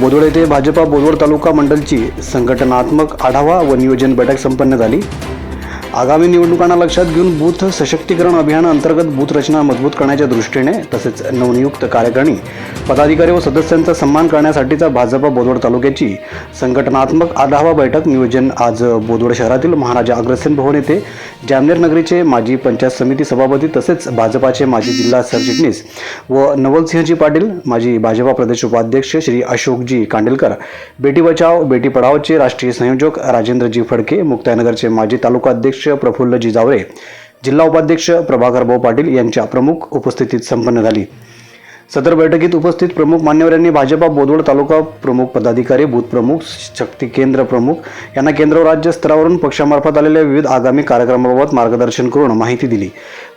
बोदवड येथे भाजपा बोदवड तालुका मंडलची संघटनात्मक आढावा व नियोजन बैठक संपन्न झाली. आगामी निवडणुकांना लक्षात घेऊन बूथ सशक्तीकरण अभियानाअंतर्गत बूथ रचना मजबूत करण्याच्या दृष्टीने तसेच नवनियुक्त कार्यकारिणी पदाधिकारी व सदस्यांचा सन्मान करण्यासाठीचा भाजपा बोदवड तालुक्याची संघटनात्मक आढावा बैठक नियोजन आज बोदवड शहरातील महाराजा अग्रसेन भवन येथे जामनेर नगरीचे माजी पंचायत समिती सभापती तसेच भाजपाचे माजी जिल्हा सरचिटणीस व नवलसिंहजी पाटील माजी भाजपा प्रदेश उपाध्यक्ष श्री अशोकजी कांडेलकर बेटी बचाव बेटी पढावचे राष्ट्रीय संयोजक राजेंद्रजी फडके मुक्तायनगरचे माजी तालुका अध्यक्ष प्रफुल्लजी जावरे जिल्हा उपाध्यक्ष प्रभाकरभाऊ पाटील यांच्या प्रमुख उपस्थितीत संपन्न झाली. सदर बैठकीत उपस्थित प्रमुख मान्यवरांनी भाजपा बोदवड तालुका प्रमुख पदाधिकारी बूथ प्रमुख शक्ती केंद्र प्रमुख यांना केंद्र व राज्य स्तरावरून पक्षामार्फत आलेल्या विविध आगामी कार्यक्रमाबाबत मार्गदर्शन करून माहिती दिली.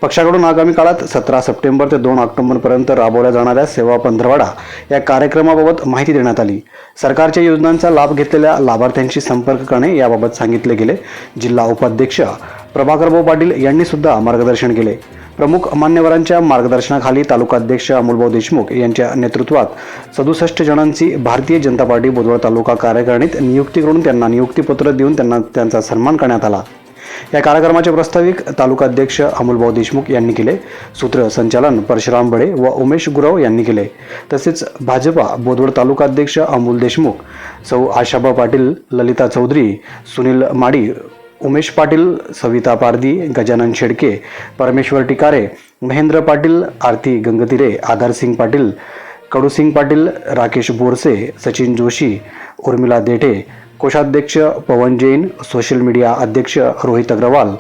पक्षाकडून आगामी काळात सतरा सप्टेंबर ते दोन ऑक्टोबरपर्यंत राबवल्या जाणाऱ्या सेवा पंधरवाडा या कार्यक्रमाबाबत माहिती देण्यात आली. सरकारच्या योजनांचा लाभ घेतलेल्या लाभार्थ्यांशी संपर्क करणे याबाबत सांगितले गेले. जिल्हा उपाध्यक्ष प्रभाकरभाऊ पाटील यांनी सुद्धा मार्गदर्शन केले. प्रमुख मान्यवरांच्या मार्गदर्शनाखाली तालुकाध्यक्ष अमोलभाऊ देशमुख यांच्या नेतृत्वात सदुसष्ट जणांची भारतीय जनता पार्टी बोदवड तालुका कार्यकारिणीत नियुक्ती करून त्यांना नियुक्तीपत्र देऊन त्यांना त्यांचा सन्मान करण्यात आला. या कार्यक्रमाचे प्रस्ताविक तालुकाध्यक्ष अमोलभाऊ देशमुख यांनी केले. सूत्रसंचालन परशुराम बडे व उमेश गुरव यांनी केले. तसेच भाजपा बोदवड तालुकाध्यक्ष अमोल देशमुख सौ आशाबा पाटील ललिता चौधरी सुनील माडी उमेश पाटील सविता पारदी गजानन शेडके परमेश्वर टिकारे महेंद्र पाटील आरती गंगतिरे आधारसिंग पाटील कडूसिंग पाटील राकेश बोरसे सचिन जोशी उर्मिला देठे कोषाध्यक्ष पवन जैन सोशल मीडिया अध्यक्ष रोहित अग्रवाल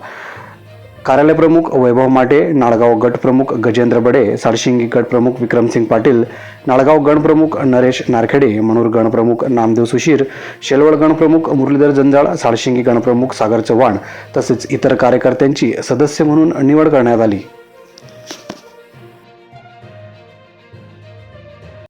कार्यालय प्रमुख वैभव माटे नाळगाव गट प्रमुख गजेंद्र बडे साडशिंगी गट प्रमुख विक्रमसिंग पाटील नाळगाव गणप्रमुख नरेश नारखेडे मनूर गणप्रमुख नामदेव सुशीर शेलवड गणप्रमुख मुरलीधर जंजाळ साडशिंगी गणप्रमुख सागर चव्हाण तसेच इतर कार्यकर्त्यांची सदस्य म्हणून निवड करण्यात आली.